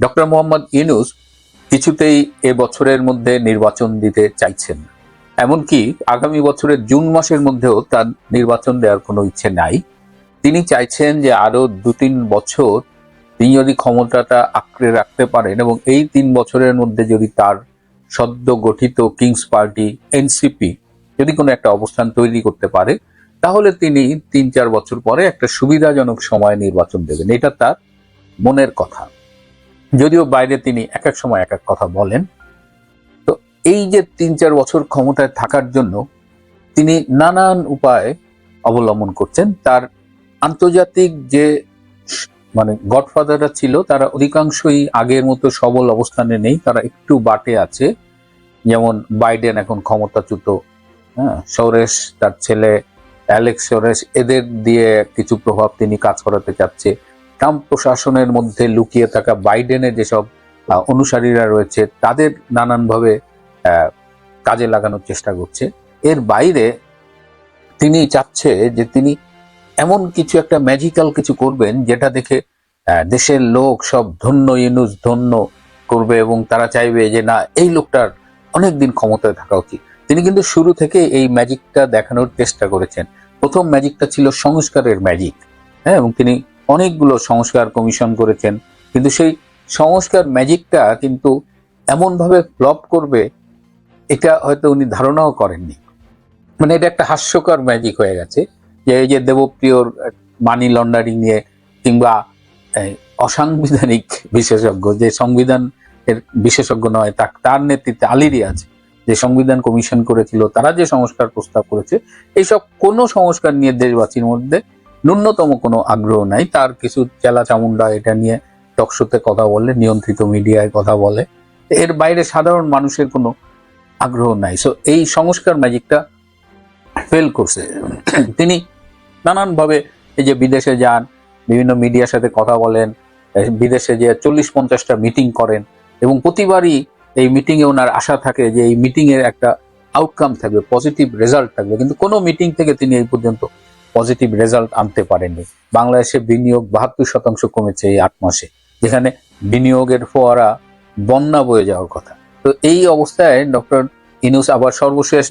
Doctor Mohammad Yunus কিছুতেই এ বছরের মধ্যে নির্বাচন দিতে চাইছেন এমনকি আগামী বছরের জুন মাসের মধ্যেও তার নির্বাচন দেওয়ার কোনো ইচ্ছে নাই। তিনি চাইছেন যে আরও দু তিন বছর তিনি যদি ক্ষমতাটা আঁকড়ে রাখতে পারেন এবং এই তিন বছরের মধ্যে যদি তার সদ্য গঠিত কিংস পার্টি এনসিপি যদি কোনো একটা অবস্থান তৈরি করতে পারে, তাহলে তিনি তিন চার বছর পরে একটা সুবিধাজনক সময় নির্বাচন দেবেন। এটা তার মনের কথা। যদিও বাইরে তিনি এক এক সময় এক এক কথা বলেন, তো এই যে তিন চার বছর ক্ষমতায় থাকার জন্য তিনি নানান উপায় অবলম্বন করছেন। তার আন্তর্জাতিক যে মানে গডফাদাররা ছিল, তারা অধিকাংশই আগের মতো সবল অবস্থানে নেই, তারা একটু বাটে আছে। যেমন বাইডেন এখন ক্ষমতাচ্যুত হ্যাঁ সরেশ, তার ছেলে অ্যালেক্স সরেশ, এদের দিয়ে কিছু প্রভাব তিনি কাজ করাতে চাচ্ছে। ট্রাম্প প্রশাসনের মধ্যে লুকিয়ে থাকা বাইডেনের যেসব অনুসারীরা রয়েছে, তাদের নানানভাবে কাজে লাগানোর চেষ্টা করছে। এর বাইরে তিনি চাচ্ছে যে তিনি এমন কিছু একটা ম্যাজিক্যাল কিছু করবেন যেটা দেখে দেশের লোক সব ধন্য ইনুস ধন্য করবে এবং তারা চাইবে যে না, এই লোকটার অনেক দিন ক্ষমতায় থাকা উচিত। তিনি কিন্তু শুরু থেকে এই ম্যাজিকটা দেখানোর চেষ্টা করেছেন। প্রথম ম্যাজিকটা ছিল সংস্কারের ম্যাজিক হ্যাঁ এবং তিনি অনেকগুলো সংস্কার কমিশন করেছেন, কিন্তু সেই সংস্কার ম্যাজিকটা কিন্তু এমনভাবে ফ্লপ করবে, এটা হয়তো উনি ধারণাও করেননি। মানে এটা একটা হাস্যকর ম্যাজিক হয়ে গেছে, যে এই যে দেবপ্রিয়র মানি লন্ডারিং নিয়ে কিংবা অসাংবিধানিক বিশেষজ্ঞ, যে সংবিধান এর বিশেষজ্ঞ নয় তা তার নেতৃত্বে আলিরি আছে, যে সংবিধান কমিশন করেছিল, তারা যে সংস্কার প্রস্তাব করেছে, এইসব কোনো সংস্কার নিয়ে দেশবাসীর মধ্যে ন্যূনতম কোনো আগ্রহ নাই। তার কিছু চেলা চামুন্ডা এটা নিয়ে টকশোতে কথা বলে, নিয়ন্ত্রিত মিডিয়ায় কথা বলে। এর বাইরে সাধারণ মানুষের কোনো আগ্রহ নাই। সো এই সংস্কার ম্যাজিকটা ফেল করছে। তিনি নানানভাবে এই যে বিদেশে যান, বিভিন্ন মিডিয়ার সাথে কথা বলেন বিদেশে যে চল্লিশ পঞ্চাশটা মিটিং করেন এবং প্রতিবারই এই মিটিংয়ে ওনার আশা থাকে যে এই মিটিংয়ের একটা আউটকাম থাকবে পজিটিভ রেজাল্ট থাকবে। কিন্তু কোনো মিটিং থেকে তিনি এই পর্যন্ত পজিটিভ রেজাল্ট আনতে পারেননি। বাংলাদেশে বিনিয়োগ বাহাত্তর শতাংশ কমেছে এই আট মাসে, যেখানে বিনিয়োগের ফোয়ারা বন্যা বয়ে যাওয়ার কথা। তো এই অবস্থায় ডক্টর ইনুস আবার সর্বশেষ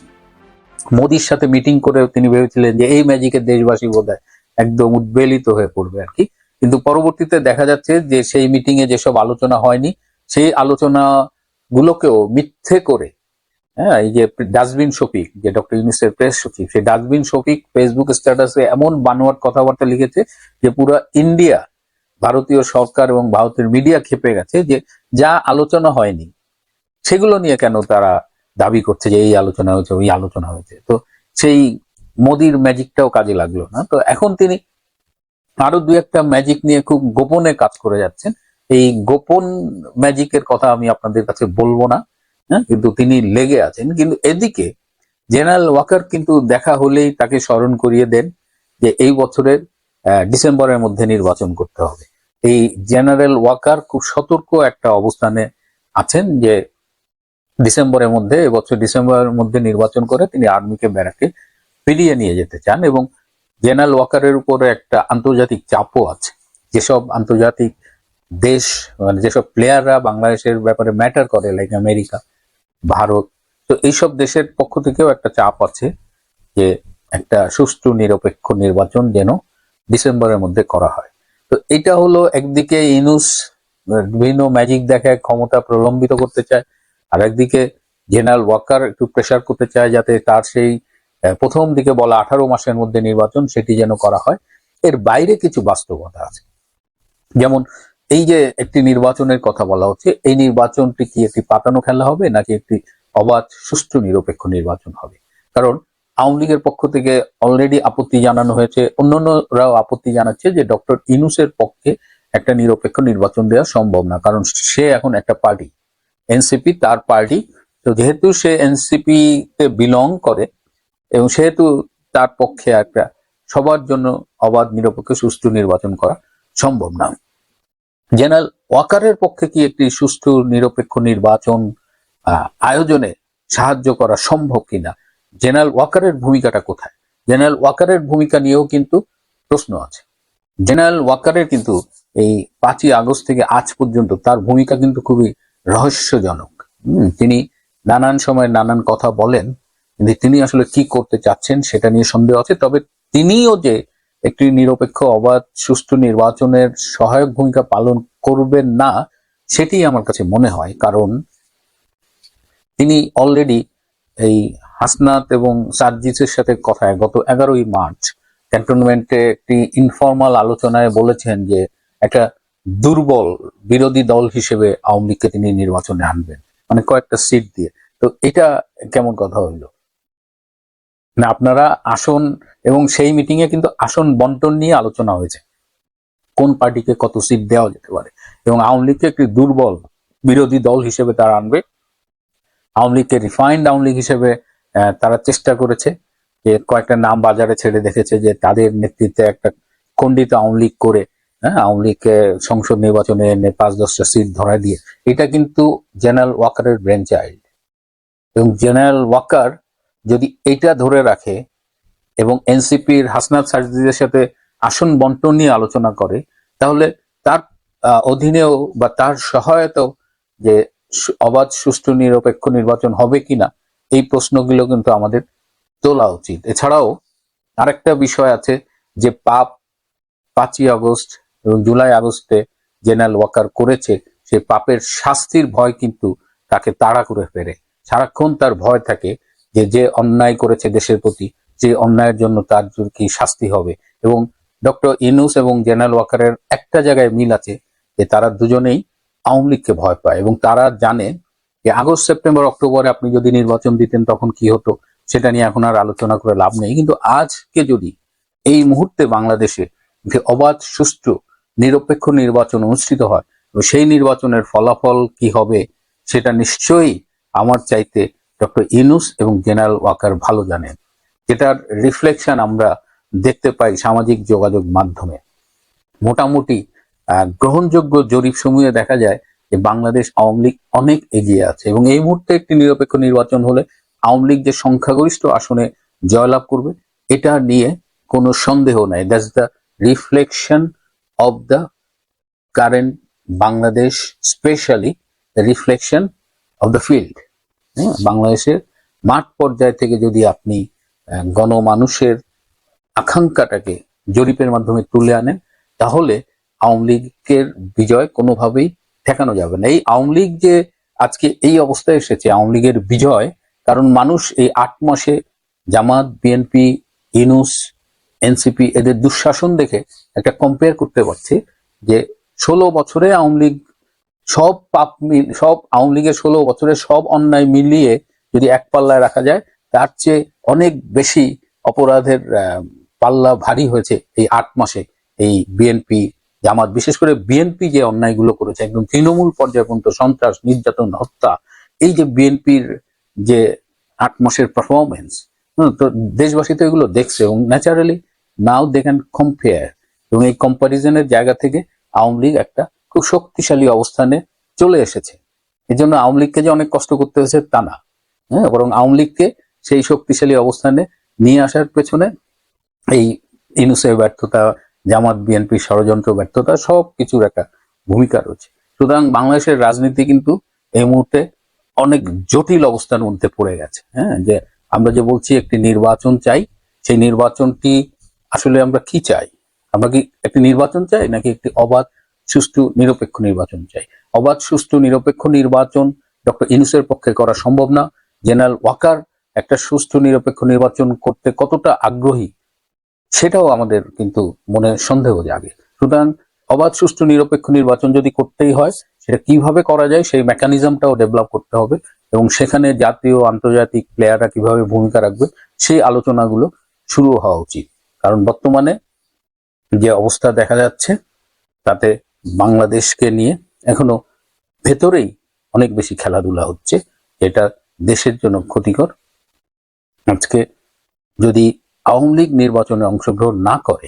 মোদির সাথে মিটিং করে তিনি ভেবেছিলেন যে এই ম্যাজিকের দেশবাসী বোধ একদম উদ্বেলিত হয়ে পড়বে আর কি। কিন্তু পরবর্তীতে দেখা যাচ্ছে যে সেই মিটিং এ যেসব আলোচনা হয়নি, সেই আলোচনা গুলোকেও মিথ্যে করে হ্যাঁ এই যে ডাস্টবিন শফিক, যে ডক্টর ইউনুসের প্রেস সচিব সেই ডাস্টবিন শফিক ফেসবুক স্ট্যাটাসে এমন বানোয়াট কথাবার্তা লিখেছে যে পুরো ইন্ডিয়া, ভারতীয় সরকার এবং ভারতের মিডিয়া খেপে গেছে যে যা আলোচনা হয়নি, সেগুলো নিয়ে কেন তারা দাবি করছে যে এই আলোচনা হয়েছে, ওই আলোচনা হয়েছে। তো সেই মোদির ম্যাজিকটাও কাজে লাগল না। তো এখন তিনি আরও দু একটা ম্যাজিক নিয়ে খুব গোপনে কাজ করে যাচ্ছেন। এই গোপন ম্যাজিকের কথা আমি আপনাদের কাছে বলব না। হ্যাঁ? কিন্তু তিনি লেগে আছেন। কিন্তু এদিকে জেনারেল ওয়াকার কিন্তু দেখা হলেই তাকে স্মরণ করিয়ে দেন যে এই বছরের ডিসেম্বরের মধ্যে নির্বাচন করতে হবে। এই জেনারেল ওয়াকার খুব সতর্ক একটা অবস্থানে আছেন যে ডিসেম্বরের মধ্যে এবছর ডিসেম্বরের মধ্যে নির্বাচন করে তিনি আর্মিকে ব্যারাকে ফিরিয়ে নিয়ে যেতে চান এবং জেনারেল ওয়াকারের উপরে একটা আন্তর্জাতিক চাপও আছে। যেসব আন্তর্জাতিক দেশ মানে যেসব প্লেয়াররা বাংলাদেশের ব্যাপারে ম্যাটার করে লাইক আমেরিকা ভারত, তো এইসব দেশের পক্ষ থেকেও একটা চাপ আছে যে একটা সুষ্ঠু, নিরপেক্ষ নির্বাচন যেন ডিসেম্বরের মধ্যে করা হয়। তো এটা হলো একদিকে ইনুস বিভিন্ন ম্যাজিক দেখায়, ক্ষমতা প্রলম্বিত করতে চায়, আর একদিকে জেনারেল ওয়াকার একটু প্রেশার করতে চায় যাতে তার সেই প্রথম দিকে বলা আঠারো মাসের মধ্যে নির্বাচন সেটি যেন করা হয়। এর বাইরে কিছু বাস্তবতা আছে। যেমন এই যে একটি নির্বাচনের কথা বলা হচ্ছে, এই নির্বাচনটি কি একটি পাতানো খেলা হবে নাকি একটি অবাধ, সুষ্ঠু, নিরপেক্ষ নির্বাচন হবে? কারণ আওয়ামী লীগের পক্ষ থেকে অলরেডি আপত্তি জানানো হয়েছে, অন্যান্যরাও আপত্তি জানাচ্ছে যে ডক্টর ইনুসের পক্ষে একটা নিরপেক্ষ নির্বাচন দেওয়া সম্ভব না, কারণ সে এখন একটা পার্টি। এনসিপি তার পার্টি, তো যেহেতু সে এনসিপি তে বিলং করে, এবং সেহেতু তার পক্ষে একটা সবার জন্য অবাধ, নিরপেক্ষ, সুষ্ঠু নির্বাচন করা সম্ভব না। জেনারেল ওয়াকারের পক্ষে কি একটি সুষ্ঠু, নিরপেক্ষ নির্বাচন আয়োজনে সাহায্য করা সম্ভব কিনা? জেনারেল ওয়াকারের ভূমিকাটা কোথায়? জেনারেল ওয়াকারের ভূমিকা নিয়েও কিন্তু প্রশ্ন আছে। জেনারেল ওয়াকারের কিন্তু এই পাঁচই আগস্ট থেকে আজ পর্যন্ত তার ভূমিকা কিন্তু খুবই রহস্যজনক। তিনি নানান সময় নানান কথা বলেন, কিন্তু তিনি আসলে কি করতে চাচ্ছেন সেটা নিয়ে সন্দেহ আছে, তবে তিনিও যে একটি নিরপেক্ষ, অবাধ, সুষ্ঠু নির্বাচনের সহায়ক ভূমিকা পালন করবেন না, সেটি আমার কাছে মনে হয়। কারণ তিনি অলরেডি এই হাসনাত এবং সার্জিসের সাথে কথায় গত এগারোই মার্চ ক্যান্টনমেন্টে একটি ইনফর্মাল আলোচনায় বলেছেন যে, একটা দুর্বল বিরোধী দল হিসেবে আওয়ামী লীগকে তিনি নির্বাচনে আনবেন। মানে কয়েকটা সিট দিয়ে। তো এটা কেমন কথা হইল? না আপনারা আসন এবং সেই মিটিং এ কিন্তু আসন বন্টন নিয়ে আলোচনা হয়েছে। কোন পার্টিকে কত সিট দেওয়া যেতে পারে এবং আওয়ামী লীগকে একটি দুর্বল বিরোধী দল হিসেবে তারা আনবে। আওয়ামী লীগকে রিফাইন্ড আওয়ামী লীগ হিসেবে তারা চেষ্টা করেছে যে কয়েকটা নাম বাজারে ছেড়ে দেখেছে যে তাদের নেতৃত্বে একটা খণ্ডিত আওয়ামী লীগ করে হ্যাঁ আওয়ামী লীগকে সংসদ নির্বাচনে এনে পাঁচ, দশটা সিট ধরা দিয়ে। এটা কিন্তু জেনারেল ওয়াকারের ব্রেন চাইল্ড এবং জেনারেল ওয়াকার যদি এটা ধরে রাখে এবং এনসিপির হাসনাত সার্জিদের সাথে আসন বন্টন নিয়ে আলোচনা করে, তাহলে তার অধীনেও বা তার সহায়তাও যে অবাধ, সুষ্ঠু, নিরপেক্ষ নির্বাচন হবে কিনা, এই প্রশ্নগুলো কিন্তু আমাদের তোলা উচিত। এছাড়াও আরেকটা বিষয় আছে যে পাপ পাঁচই আগস্ট এবং জুলাই আগস্টে জেনারেল ওয়াকার করেছে, সে পাপের শাস্তির ভয় কিন্তু তাকে তাড়া করে ফেরে। সারাক্ষণ তার ভয় থাকে যে যে অন্যায় করেছে দেশের প্রতি, যে অন্যায়ের জন্য তার কি শাস্তি হবে? এবং ডক্টর ইনুস এবং জেনারেল ওয়াকারের একটা জায়গায় মিল আছে যে তারা দুজনেই আওয়ামী লীগকে ভয় পায় এবং তারা জানে যে আগস্ট, সেপ্টেম্বর, অক্টোবরে আপনি যদি নির্বাচন দিতেন তখন কি হতো সেটা নিয়ে এখন আর আলোচনা করে লাভ নেই। কিন্তু আজকে যদি এই মুহূর্তে বাংলাদেশে যে অবাধ, সুষ্ঠু, নিরপেক্ষ নির্বাচন অনুষ্ঠিত হয় সেই নির্বাচনের ফলাফল কি হবে সেটা নিশ্চয়ই আমার চাইতে ডক্টর ইনুস এবং জেনারেল ওয়াকার ভালো জানেন। যেটার রিফ্লেকশন আমরা দেখতে পাই সামাজিক যোগাযোগ মাধ্যমে। মোটামুটি গ্রহণযোগ্য জরিপ সমূহে দেখা যায় যে বাংলাদেশ আওয়ামী লীগ অনেক এগিয়ে আছে এবং এই মুহূর্তে একটি নিরপেক্ষ নির্বাচন হলে আওয়ামী লীগ যে সংখ্যাগরিষ্ঠ আসনে জয়লাভ করবে, এটা নিয়ে কোনো সন্দেহ নাই। That's the reflection of the current Bangladesh specially reflection of the field বাংলাদেশের মাঠ পর্যায় থেকে যদি আপনি গণমানুষের আকাঙ্ক্ষাটাকে জরিপের মাধ্যমে তুলে আনেন, তাহলে আওয়ামী লীগের বিজয় কোনোভাবেই ঠেকানো যাবে না। এই আওয়ামী লীগ যে আজকে এই অবস্থায় এসেছে, আওয়ামী লীগের বিজয়, কারণ মানুষ এই আট মাসে জামাত বিএনপি ইনুস এনসিপি এদের দুঃশাসন দেখে একটা কম্পেয়ার করতে পারছে যে ষোলো বছরে আওয়ামী লীগ সব পাপ সব আওয়ামী লীগের ষোলো বছরের সব অন্যায় মিলিয়ে যদি এক পাল্লায় রাখা যায়, তার চেয়ে অনেক বেশি অপরাধের পাল্লা ভারী হয়েছে এই আট মাসে এই বিএনপি জামাত। বিশেষ করে বিএনপি যে অন্যায়গুলো করেছে, একদম তৃণমূল পর্যায় পর্যন্ত সন্ত্রাস, নির্যাতন, হত্যা, এই যে বিএনপির যে আট মাসের পারফরমেন্স তো দেশবাসী তো এগুলো দেখছে এবং naturally now they can compare এবং এই কম্পারিজনের জায়গা থেকে আওয়ামী লীগ একটা খুব শক্তিশালী অবস্থানে চলে এসেছে। এই জন্য আওয়ামী লীগকে যে অনেক কষ্ট করতে হয়েছে তা না। হ্যাঁ বরং আওয়ামী লীগকে সেই শক্তিশালী অবস্থানে নিয়ে আসার পেছনে এই ইনুসের ব্যর্থতা, জামাত বিএনপি ষড়যন্ত্র ব্যর্থতা সব কিছুর একটা ভূমিকা রয়েছে। সুতরাং বাংলাদেশের রাজনীতি কিন্তু এই মুহূর্তে অনেক জটিল অবস্থার মধ্যে পড়ে গেছে। হ্যাঁ যে আমরা যে বলছি একটি নির্বাচন চাই, সেই নির্বাচনটি আসলে আমরা কি চাই? আমরা কি একটি নির্বাচন চাই নাকি একটি অবাধ সুষ্ঠু নিরপেক্ষ নির্বাচন চাই। অবাধ, সুষ্ঠু, নিরপেক্ষ নির্বাচন ডক্টর ইনুসের পক্ষে করা সম্ভব না। জেনারেল ওয়াকার একটা সুষ্ঠু, নিরপেক্ষ নির্বাচন করতে কতটা আগ্রহী, সেটাও আমাদের কিন্তু মনে সন্দেহ জাগে। সুতরাং অবাধ, সুষ্ঠু, নিরপেক্ষ নির্বাচন যদি করতেই হয়, সেটা কীভাবে করা যায় সেই মেকানিজমটাও ডেভেলপ করতে হবে এবং সেখানে জাতীয়, আন্তর্জাতিক প্লেয়াররা কীভাবে ভূমিকা রাখবে সেই আলোচনাগুলো শুরু হওয়া উচিত। কারণ বর্তমানে যে অবস্থা দেখা যাচ্ছে, তাতে বাংলাদেশকে নিয়ে এখনও ভেতরেই অনেক বেশি খেলাধুলা হচ্ছে। যেটা দেশের জন্য ক্ষতিকর। আজকে যদি আওয়ামী লীগ নির্বাচনে অংশগ্রহণ না করে,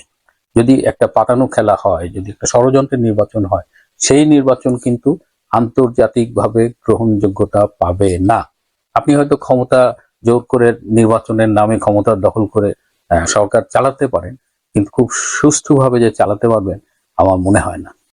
যদি একটা পাতানো খেলা হয়, যদি একটা ষড়যন্ত্রের নির্বাচন হয়, সেই নির্বাচন কিন্তু আন্তর্জাতিকভাবে গ্রহণযোগ্যতা পাবে না। আপনি হয়তো ক্ষমতা জোর করে নির্বাচনের নামে ক্ষমতা দখল করে সরকার চালাতে পারেন, কিন্তু খুব সুষ্ঠুভাবে যে চালাতে পারবেন, আমার মনে হয় না।